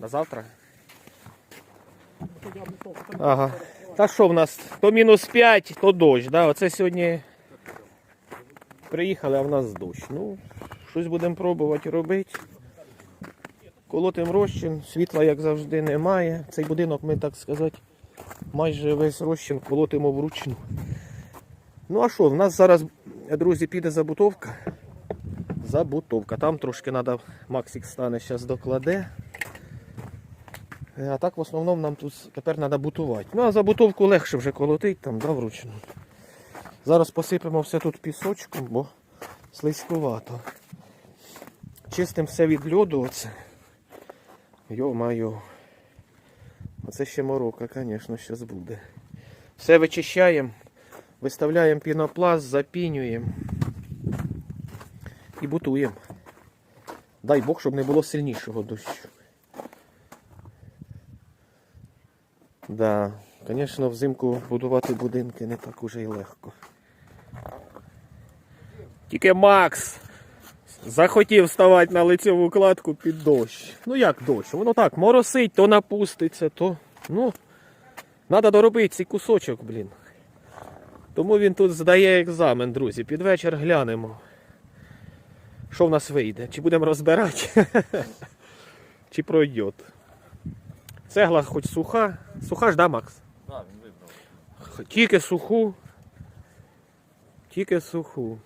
На завтра? Ага. Та що в нас? То мінус 5, то дощ. Да? Оце сьогодні приїхали, а в нас дощ. Ну, щось будемо пробувати робити. Колотим розчин, світла, як завжди, немає. Цей будинок ми, так сказати, майже весь розчин колотимо вручну. Ну а що, в нас зараз, друзі, піде забутовка. Забутовка. Там трошки треба, Максик стане, зараз докладе. Е, А так в основному нам тут тепер треба бутувати. Ну а забутовку легше вже колотить там, да, вручну. Зараз посипемо все тут пісочком, бо слизькувато. Чистим все від льоду оце. Йо-майо. Оце ще морока, звісно, зараз буде. Все вичищаємо, виставляємо пінопласт, запінюємо і бутуємо. Дай Бог, щоб не було сильнішого дощу. Да, звісно, взимку будувати будинки не так уже й легко. Тільки Макс захотів ставати на лицеву кладку під дощ. Ну як дощ? Воно так моросить, то напуститься, то. Ну, треба доробити цей кусочок, блін. Тому він тут здає екзамен, друзі. Під вечір глянемо. Що в нас вийде? Чи будемо розбирати? Чи пройде? Цегла хоч суха. Суха ж, да, Макс? Так, він вибрав. Тільки суху. Тільки суху.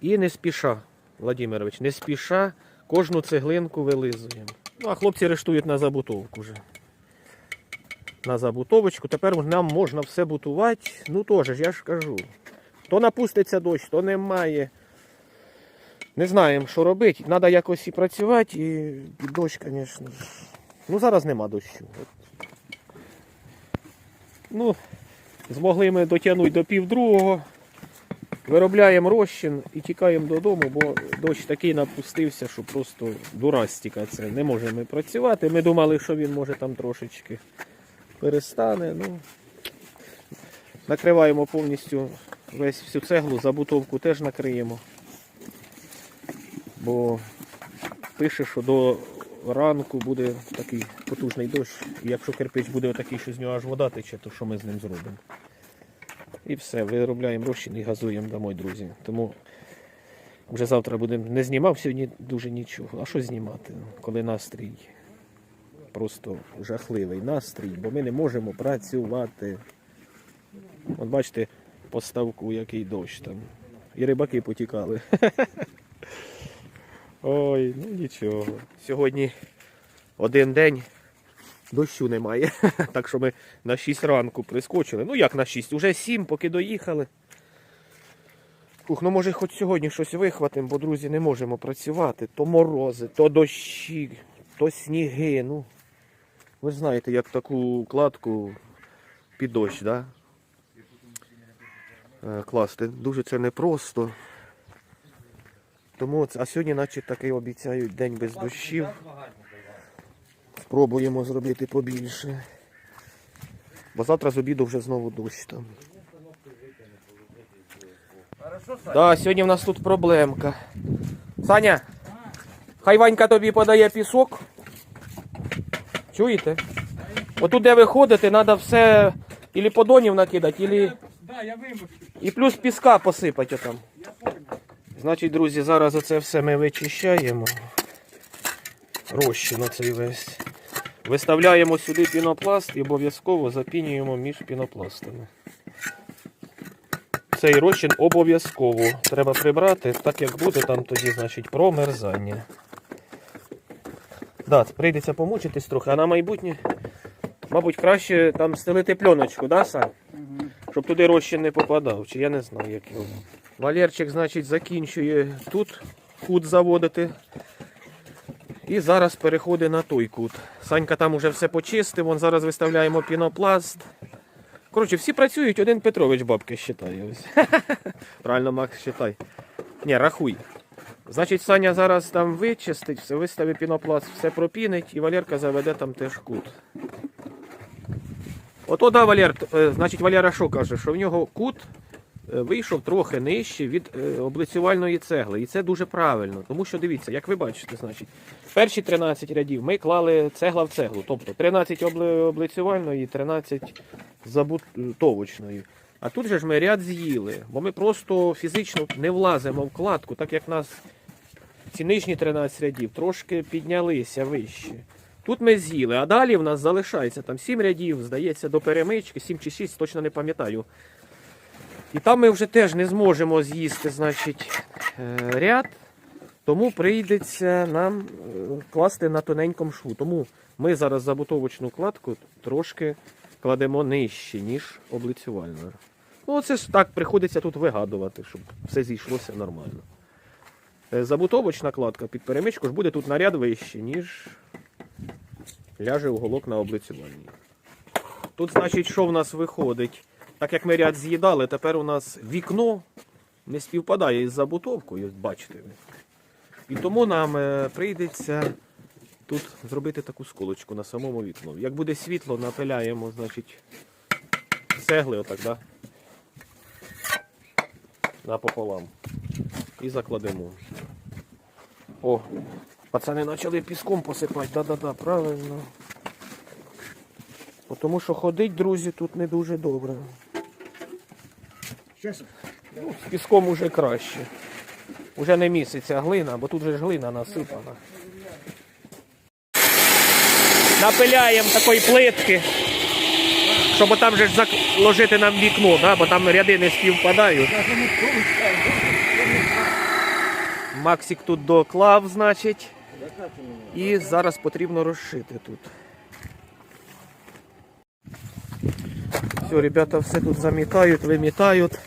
І не спіша, Владимирович, не спіша кожну цеглинку вилизуємо. Ну, а хлопці рештують на забутовку вже. На забутовочку. Тепер нам можна все бутувати. Ну теж, я ж кажу. То напуститься дощ, то немає. Не знаємо, що робити. Треба якось і працювати, і дощ, звісно. Ну зараз нема дощу. Ну, змогли ми дотягнути до півдругого. Виробляємо розчин і тікаємо додому, бо дощ такий напустився, що просто дурастіка це. Не можемо працювати. Ми думали, що він може там трошечки перестане. Ну, накриваємо повністю весь всю цеглу, забутовку теж накриємо. Бо пише, що до ранку буде такий потужний дощ. І якщо кирпич буде такий, що з нього аж вода тече, то що ми з ним зробимо? І все, виробляємо розчин і газуємо домой, друзі. Тому вже завтра будемо. Не знімав сьогодні дуже нічого. А що знімати, коли настрій? Просто жахливий настрій, бо ми не можемо працювати. От бачите, по ставку який дощ там. І рибаки потікали. Ой, ну нічого. Сьогодні один день дощу немає. Так що ми на 6 ранку прискочили. Ну як на 6? Уже 7, поки доїхали. Фух, ну може хоч сьогодні щось вихватимо, бо друзі не можемо працювати. То морози, то дощі, то сніги. Ну, ви ж знаєте, як таку кладку під дощ, да? Е, класти. Дуже це непросто. Тому, а сьогодні, наче таки обіцяють день без дощів. Спробуємо зробити побільше. Бо завтра з обіду вже знову дощ там. Да, сьогодні в нас тут проблемка. Саня, хай Ванька тобі подає пісок. Чуєте? Отут, де ви ходите, треба все ілі подонів накидати, ілі... Да, я вимушив. і плюс піска посипати отам. Значить, друзі, зараз оце все ми вичищаємо. Розчин оцей весь. Виставляємо сюди пінопласт і обов'язково запінюємо між пінопластами. Цей розчин обов'язково треба прибрати, так як буде там тоді, значить, промерзання. Да, прийдеться помучитись трохи, а на майбутнє, мабуть, краще там стелити пленочку, да, Сань? Щоб туди розчин не попадав, чи я не знаю, як його. Валерчик, значить, закінчує тут кут заводити. І зараз переходить на той кут. Санька там уже все почистив, вон зараз виставляємо пінопласт. Коротше, всі працюють, один Петрович бабки считає. Правильно, Макс, считай. Ні, рахуй. Значить, Саня зараз там вичистить, все виставить пінопласт, все пропінить і Валерка заведе там теж кут. Ото да, Валер, е, значить Валера що каже, що в нього кут е, вийшов трохи нижче від е, облицювальної цегли. І це дуже правильно. Тому що дивіться, як ви бачите, значить, перші 13 рядів ми клали цегла в цеглу. Тобто 13 обли- облицювальної, 13 забутовочної. А тут же ж ми ряд з'їли, бо ми просто фізично не влазимо в кладку, так як нас ці нижні 13 рядів трошки піднялися вище. Тут ми з'їли, а далі в нас залишається там 7 рядів, здається, до перемички, 7 чи 6, точно не пам'ятаю. І там ми вже теж не зможемо з'їсти, значить, е, ряд, тому прийдеться нам е, класти на тоненькому шву. Тому ми зараз забутовочну кладку трошки кладемо нижче, ніж облицювальну. Ну, це ж так приходиться тут вигадувати, щоб все зійшлося нормально. Е, Забутовочна кладка під перемичку ж буде тут на ряд вище, ніж ляже уголок на облицювальній. Тут, значить, що в нас виходить? Так як ми ряд з'їдали, тепер у нас вікно не співпадає із забутовкою, бачите. І тому нам е, прийдеться тут зробити таку сколочку на самому вікну. Як буде світло, напиляємо, значить, цегли отак, да? Напополам. І закладемо. О, пацани почали піском посипати. Да-да-да, правильно. Тому що ходить, друзі, тут не дуже добре. Ну, з піском уже краще. Уже не місяця глина, бо тут же ж глина насипана. Напиляємо такої плитки, щоб там же заложити нам вікно, да? бо там ряди не співпадають. Максик тут доклав, значить. І зараз потрібно розшити тут. Все, ребята, все тут замітають, вимітають.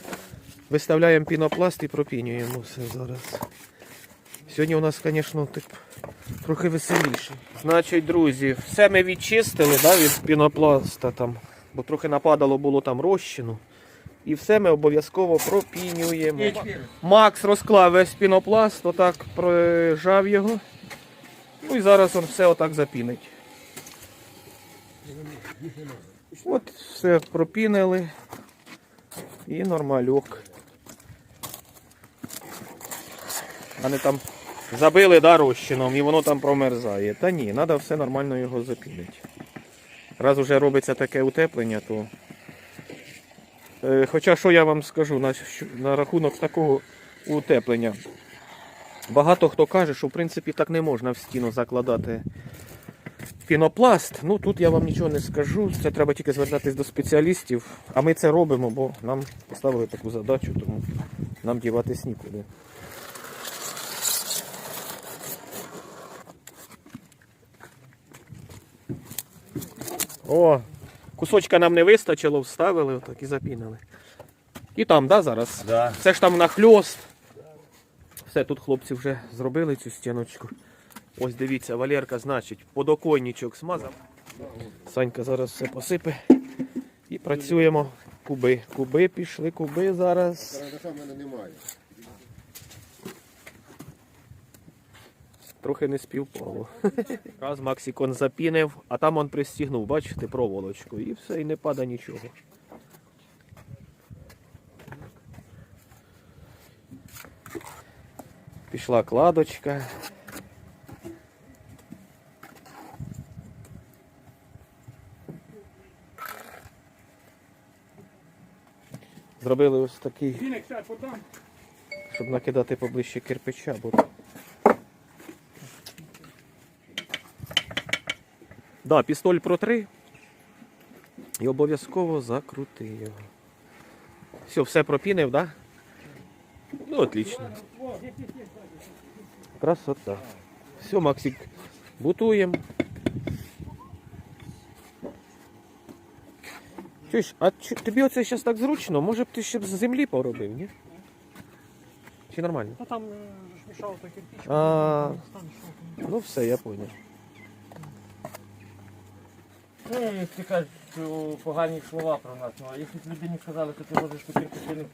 Виставляємо пінопласт і пропінюємо все зараз. Сьогодні у нас, звісно, так, трохи веселіше. Значить, друзі, все ми відчистили да, від пінопласта, там, бо трохи нападало було там розчину. І все ми обов'язково пропінюємо. Макс розклав весь пінопласт, отак прижав його. Ну і зараз він все отак запінить. От все пропінили. І нормальок. Не там забили да, розчином і воно там промерзає. Та ні, треба все нормально його запінити. Раз уже робиться таке утеплення, то. Е, Хоча що я вам скажу на, на рахунок такого утеплення. Багато хто каже, що в принципі так не можна в стіну закладати пінопласт. Ну тут я вам нічого не скажу. Це треба тільки звертатись до спеціалістів. А ми це робимо, бо нам поставили таку задачу, тому нам діватись нікуди. О, кусочка нам не вистачило, вставили отак і запінили. І там, да, зараз? Да. Це ж там нахльост. Все, тут хлопці вже зробили цю стіночку. Ось дивіться, Валерка, значить, подоконничок смазав. Санька зараз все посипе. І працюємо. Куби. Куби пішли, куби зараз. Карандаша в мене немає. Трохи не співпало. Раз Максикон запінив, а там он пристігнув, бачите, проволочку. І все, і не пада нічого. Пішла кладочка. Зробили ось такий, щоб накидати поближче кирпича, бо Да, пістоль протри. І обов'язково закрути його. Все, все пропінив, да? Ну, отлично. Красота. Все, Максик, бутуємо. Чуєш, а чи- тобі оце зараз так зручно? Може б ти ще б з землі поробив, ні? Чи нормально? Та там е, ж мішав та кирпич. А, ну все, я понял. Ну, як ти кажеш, погані слова про нас. Ну, а якщо б людині сказали, що ти можеш купити картини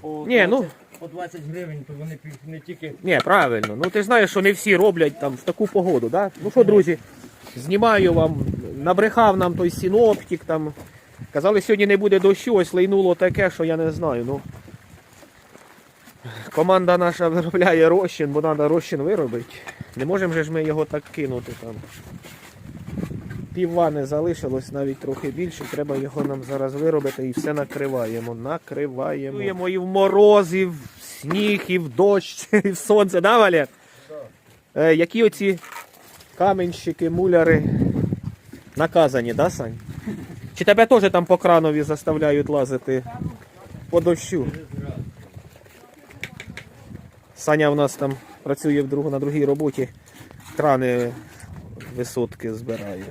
по, Ні, ну. 20 по 20 гривень, то вони б не тільки Ні, правильно. Ну ти ж знаєш, що не всі роблять там в таку погоду, да? Ну що, друзі, знімаю вам, набрехав нам той синоптик там. Казали, сьогодні не буде дощу, ось лейнуло таке, що я не знаю. Ну, Команда наша виробляє розчин, бо треба розчин виробити. Не можемо же ж ми його так кинути там. Пів вани залишилось навіть трохи більше. Треба його нам зараз виробити і все накриваємо. Накриваємо. Накриваємо і в мороз, і в сніг, і в дощ, і в сонце, да, Валер? Е, які оці каменщики, муляри наказані, да, Сань? Чи тебе теж там по кранові заставляють лазити по дощу? Саня в нас там працює в друг, на другій роботі, крани висотки збирає.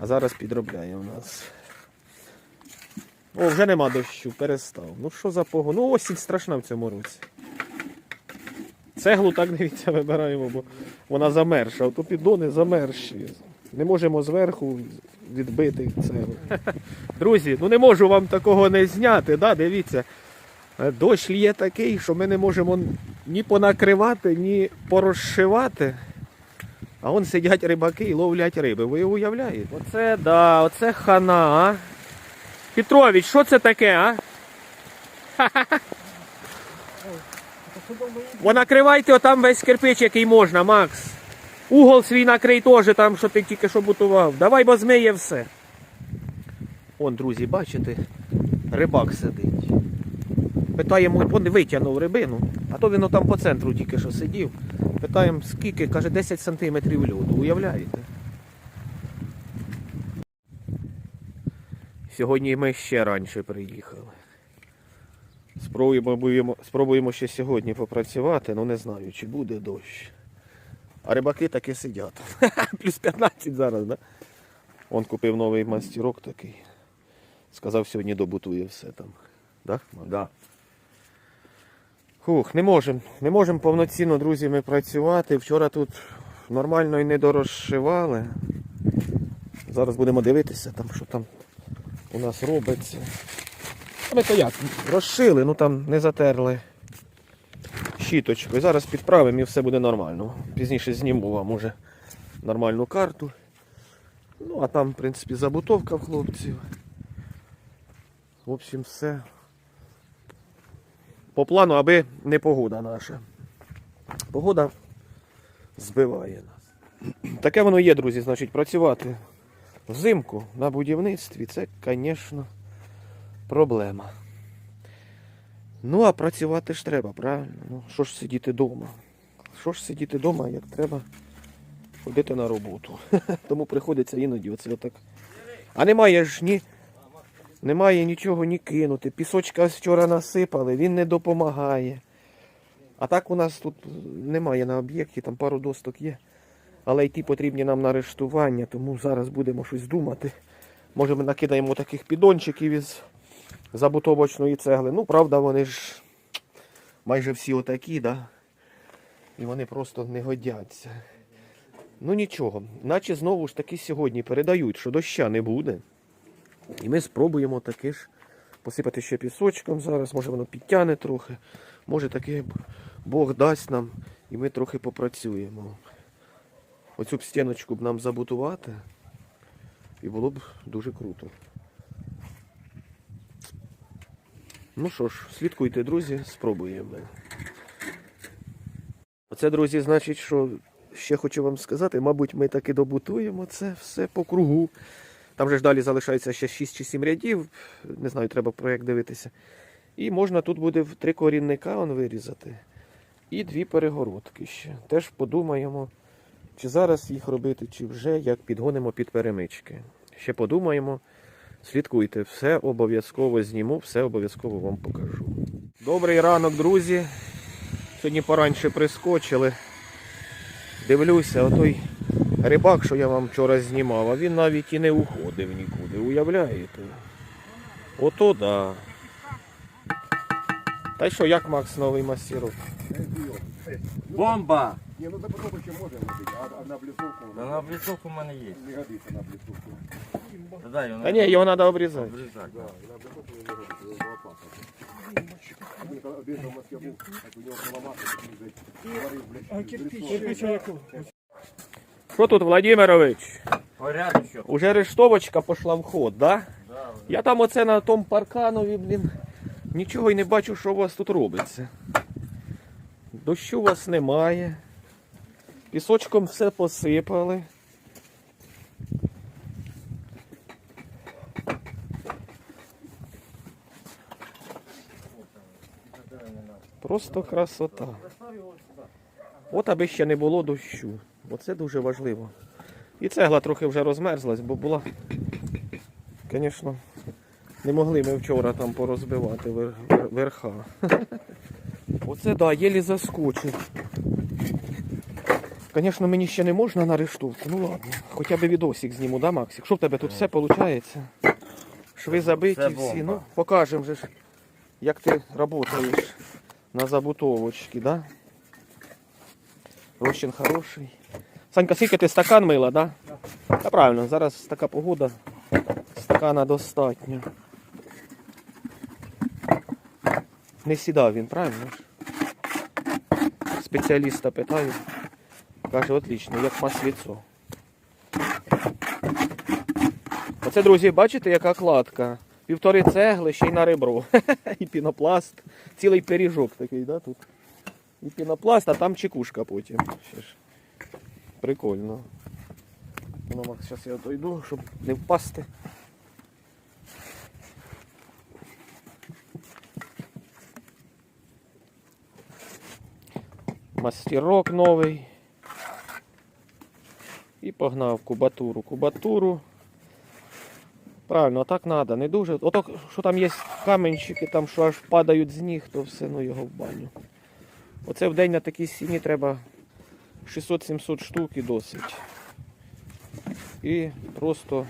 А зараз підробляє у нас. О, вже нема дощу, перестав. Ну що за погода? Ну осінь страшна в цьому році. Цеглу так дивіться вибираємо, бо вона замерша. Ото піддони замерші. Не можемо зверху відбити цеглу. Друзі, ну не можу вам такого не зняти, да? дивіться. Е, Дощ лє такий, що ми не можемо ні понакривати, ні порозшивати. А вон сидять рибаки і ловлять риби. Ви уявляєте? Оце да, оце хана, а. Петрович, що це таке, а? Бо накривайте отам весь кирпич, який можна, Макс. Угол свій накрий теж там, що ти тільки що бутував. Давай, бо змиє все. Он, друзі, бачите, рибак сидить. Питаємо, він витягнув рибину, а то він там по центру тільки що сидів. Питаємо, скільки, каже, 10 сантиметрів льоду. Уявляєте? Сьогодні ми ще раніше приїхали. Спробуємо, спробуємо ще сьогодні попрацювати, але не знаю, чи буде дощ. А рибаки таки сидять. Плюс 15 зараз, да? Он купив новий мастерок такий. Сказав, сьогодні добутує все там. Да? Да. Хух, не можемо. Не можемо повноцінно, друзі, ми працювати. Вчора тут нормально і не дорозшивали. Зараз будемо дивитися, там, що там у нас робиться. Ми то як? Розшили, ну там не затерли щіточкою. Зараз підправимо і все буде нормально. Пізніше зніму вам уже нормальну карту. Ну, а там, в принципі, забутовка в хлопців. В общем, все по плану, аби не погода наша. Погода збиває нас. Таке воно є, друзі, значить, працювати взимку на будівництві це, звісно, проблема. Ну, а працювати ж треба, правильно? Ну, що ж сидіти вдома? Що ж сидіти вдома, як треба ходити на роботу. Тому приходиться іноді оце отак. А немає ж ні. Немає нічого ні кинути. Пісочка вчора насипали, він не допомагає. А так у нас тут немає на об'єкті, там пару досток є. Але йти потрібні нам на арештування, тому зараз будемо щось думати. Може ми накидаємо таких підончиків із забутовочної цегли. Ну, правда, вони ж майже всі отакі, да? І вони просто не годяться. Ну нічого, наче знову ж таки сьогодні передають, що доща не буде. І ми спробуємо таки ж посипати ще пісочком зараз, може воно підтягне трохи. Може таки Бог дасть нам і ми трохи попрацюємо. Оцю б стіночку б нам забутувати. І було б дуже круто. Ну що ж, слідкуйте, друзі, спробуємо. Оце, друзі, значить, що ще хочу вам сказати, мабуть, ми таки добутуємо це все по кругу. Там же ж далі залишається ще 6 чи 7 рядів. Не знаю, треба проєкт дивитися. І можна тут буде три корінника он вирізати. І дві перегородки ще. Теж подумаємо, чи зараз їх робити, чи вже як підгонимо під перемички. Ще подумаємо, слідкуйте, все обов'язково зніму, все обов'язково вам покажу. Добрий ранок, друзі. Сьогодні пораньше прискочили. Дивлюся, отой рибак, що я вам вчора знімав, а він навіть і не уходив нікуди, уявляєте? Ото да. Та й що, як Макс новий мастерок? Бомба! Не, ну забутовку ще може робити, а, а на блісовку Да на блісовку в мене є. не годиться на блісовку. Та дай його Та ні, його треба обрізати. обрізати. Да, на блісовку не робиться, його опасно. Він коли один в Москві був, у нього поламати, він блядь, Кирпич, яку? Що тут, Владимирович? Порядочок. Уже рештовочка пішла в ход, да? Да, Я там оце на тому парканові, блін, Нічого й не бачу, що у вас тут робиться. Дощу у вас немає. Пісочком все посипали. Просто красота. От аби ще не було дощу. Оце дуже важливо. І цегла трохи вже розмерзлась, бо була. Звісно, не могли ми вчора там порозбивати вер- вер- верха. Оце да, єлі заскочив. Звісно, мені ще не можна на рештовку. Ну ладно, хоча б відосик зніму, да, Максик? Що в тебе тут все виходить? Шви забиті всі. Ну, покажемо же, як ти працюєш на забутовочці, да? Розчин хороший. Санька, скільки ти стакан мила, да? Та правильно, зараз така погода. Стакана достатньо. Не сідав він, правильно? Спеціаліста питаю. Каже, отлично, як масліцо. Оце, друзі, бачите, яка кладка? Півтори цегли, ще й на ребро. І пінопласт. Цілий пиріжок такий, да, тут. І пінопласт, а там чекушка потім. Прикольно. Ну, Макс, зараз я дойду, щоб не впасти. Мастерок новий. І погнав кубатуру. Кубатуру. Правильно, так треба, не дуже. Ото, що там є каменщики, там що аж падають з ніг, то все ну його в баню. Оце в день на такій сіні треба 600-700 штук і досить. І просто.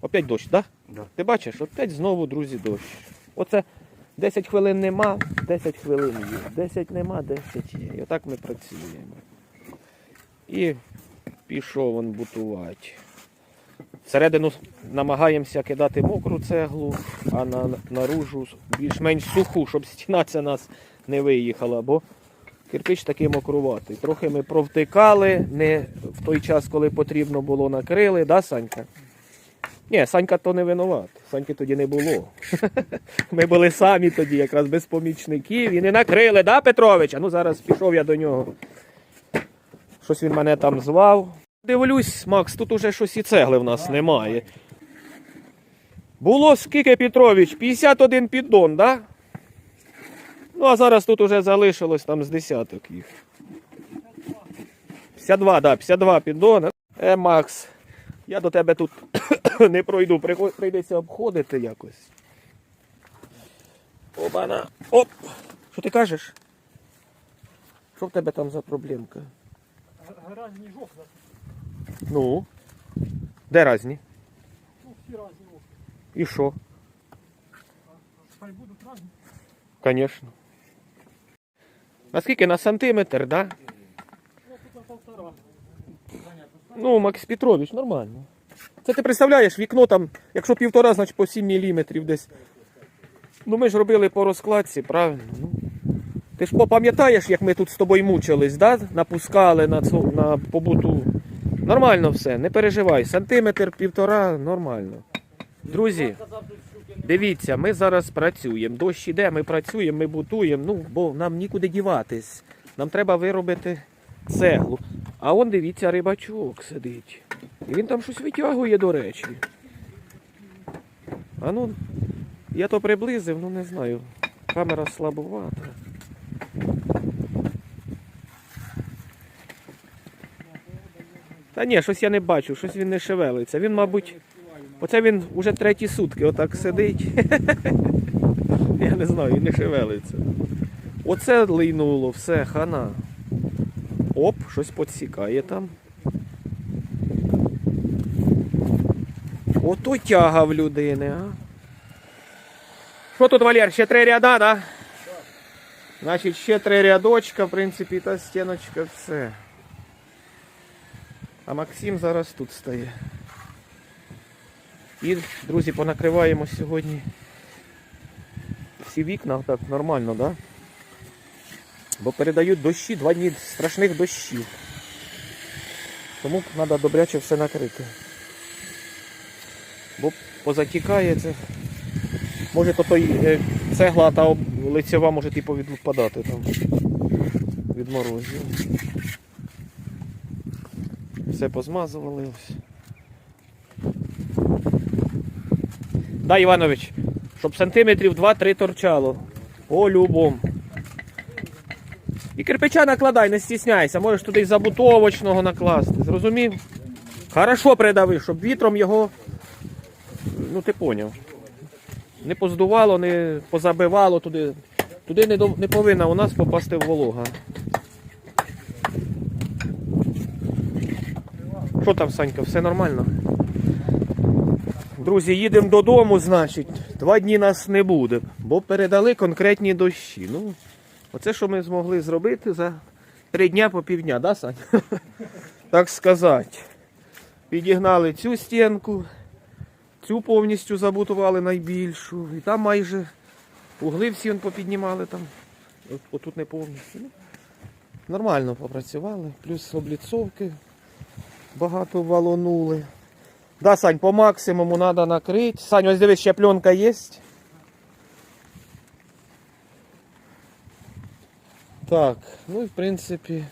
Опять дощ, так? Да. Ти бачиш, опять знову, друзі, дощ. Оце 10 хвилин нема, 10 хвилин є. 10 нема, 10 є. І отак ми працюємо. І пішов він бутувати. Всередину намагаємося кидати мокру цеглу, а на, наружу більш-менш суху, щоб стіна ця нас не виїхала, бо кирпич такий мокруватий. Трохи ми провтикали, не в той час, коли потрібно було, накрили, да, Санька? Ні, Санька то не винуват. Саньки тоді не було. Ми були самі тоді, якраз без помічників, і не накрили, да, Петрович? А ну зараз пішов я до нього. Щось він мене там звав. Дивлюсь, Макс, тут уже щось і цегли в нас немає. Було скільки, Петрович? 51 піддон, да? Ну, а зараз тут уже залишилось там з десяток їх. 52, да, 52 піддони. Е, Макс, я до тебе тут не пройду, прийдеться обходити якось. Обана. Оп! Що ти кажеш? Що в тебе там за проблемка? Разні жовтна. Ну. Де різні? Ну, всі разні. І що? Хай будуть разні. Звісно. А скільки на сантиметр, да? Ну, Макс Петрович, нормально. Це ти представляєш, вікно там, якщо півтора, значить по 7 міліметрів десь. Ну ми ж робили по розкладці, правильно. Ну. Ти ж пам'ятаєш, як ми тут з тобою мучились, да? напускали на, цю, на побуту. Нормально все, не переживай. Сантиметр, півтора, нормально. Друзі, дивіться, ми зараз працюємо. Дощ іде, ми працюємо, ми бутуємо, ну, бо нам нікуди діватись. Нам треба виробити цеглу. А он дивіться, рибачок сидить. І він там щось витягує, до речі. А ну, я то приблизив, ну не знаю. Камера слабовата. Та ні, щось я не бачу, щось він не шевелиться. Він, мабуть, оце він уже треті сутки отак сидить. Я не знаю, і не шевелиться. Оце лийнуло, все, хана. Оп, щось підсікає там. Ото тяга в людини, а. Що тут, Валер, ще три ряда, да? Значить, ще три рядочка, в принципі, та стіночка, все. А Максим зараз тут стає. І, друзі, понакриваємо сьогодні всі вікна так нормально, да? Бо передають дощі, два дні страшних дощів. Тому треба добряче все накрити. Бо позатікає це. Може то той е, цегла, та лицева може типу відпадати там від морозів. Все позмазували ось. Да, Іванович, щоб сантиметрів 2-3 торчало. По любому. І кирпича накладай, не стісняйся, можеш туди забутовочного накласти. Зрозумів? Хорошо придави, щоб вітром його. Ну ти поняв. Не поздувало, не позабивало туди. Туди не, до- не повинна у нас попасти волога. Що там, Санька, все нормально? Друзі, їдемо додому, значить. Два дні нас не буде, бо передали конкретні дощі. Ну, оце, що ми змогли зробити за три дня по півдня, да, Сань? Так сказати. Підігнали цю стінку, цю повністю забутували найбільшу. І там майже угли всі попіднімали там. Отут не повністю. Ну, нормально попрацювали, плюс обліцовки багато валонули. Да, Сань, по максимуму треба накрити. Сань, ось дивись, ще пленка є. Так, ну і в принципі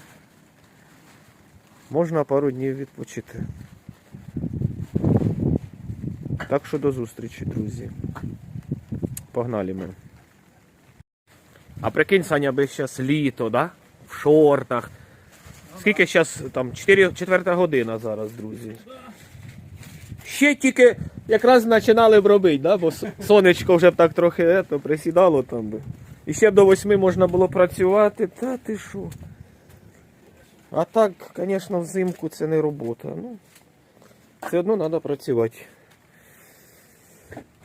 можна пару днів відпочити. Так що до зустрічі, друзі. Погнали ми. А прикинь, Саня, би зараз літо, да? В шортах. Скільки зараз там? 4, четверта година зараз, друзі. Ще тільки якраз починали б робити, да? бо сонечко вже б так трохи ето, присідало там. би. І ще б до восьми можна було працювати. Та ти що? А так, звісно, взимку це не робота. Ну, все одно треба працювати.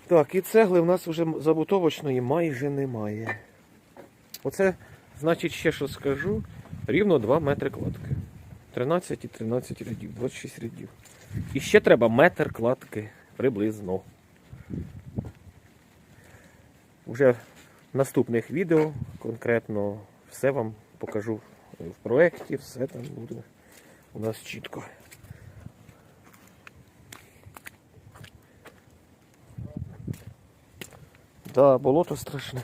Так, і цегли в нас вже забутовочної майже немає. Оце, значить, ще що скажу. Рівно 2 метри кладки. 13 і 13 рядів, 26 рядів. І ще треба метр кладки приблизно. Уже в наступних відео конкретно все вам покажу в проєкті, все там буде у нас чітко. Да, болото страшне.